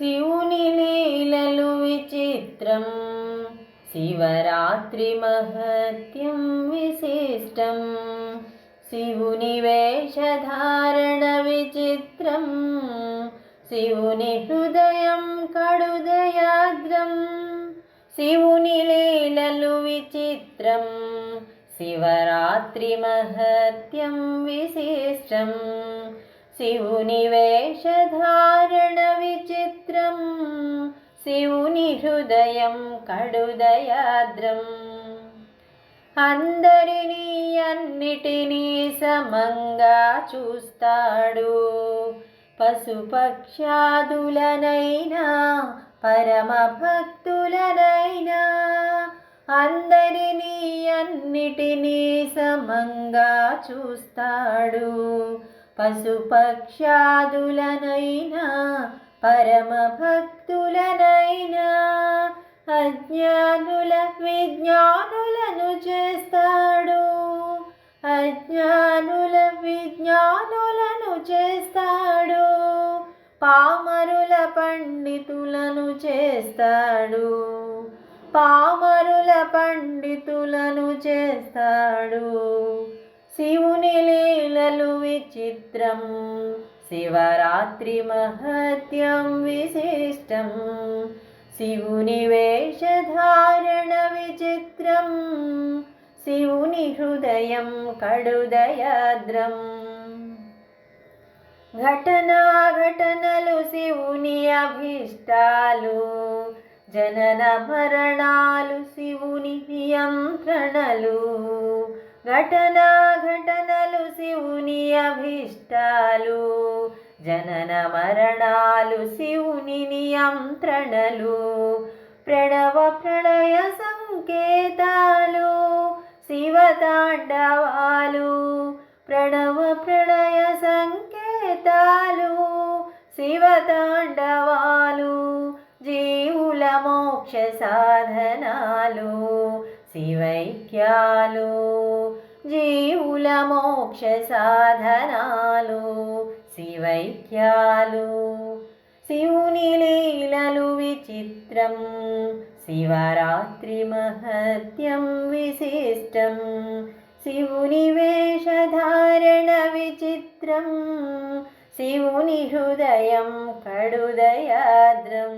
శివుని లీలలు విచిత్రం శివరాత్రి మహత్యం విశిష్టం శివుని వేషధారణ విచిత్రం శివుని హృదయం కడుదయాగ్రం శివుని లీలలు విచిత్రం శివరాత్రి మహత్యం విశిష్టం శివుని వేషధారణ విచిత్రం శివుని హృదయం కడుదయాద్రం. అందరినీ అన్నిటినీ సమంగా చూస్తాడు. పశుపక్షాదులనైనా పరమ భక్తులనైనా అందరినీ అన్నిటినీ సమంగా చూస్తాడు. పశుపక్షాదులనైనా పరమ భక్తులనైనా అజ్ఞానుల విజ్ఞానులను చేస్తాడు. అజ్ఞానుల విజ్ఞానులను చేస్తాడు. పామరుల పండితులను చేస్తాడు. పామరుల పండితులను చేస్తాడు. శివుని లీలలు విచిత్రం శివరాత్రి మహత్యం విశిష్టం శివుని వేషధారణ విచిత్రం శివుని హృదయం కడుదయాద్రం ఘటనా ఘటనలు శివుని అభిష్టాలు జనన మరణాలు శివుని నియంత్రణలు ఘటనా ఘటనలు శివుని అభిష్టాలు జనన మరణాలు శివుని నియంత్రణలు ప్రణవ ప్రళయ సంకేతాలు శివతాండవాలు ప్రణవ ప్రళయ సంకేతాలు శివతాండవాలు జీవుల మోక్ష సాధనాలు శివైక్యాలు జీవుల మోక్ష సాధనాలు శివైక్యాలు శివుని లీలలు విచిత్రం శివరాత్రి మహత్యం విశిష్టం. శివుని వేషధారణ విచిత్రం శివుని హృదయం కడుదయాద్రం.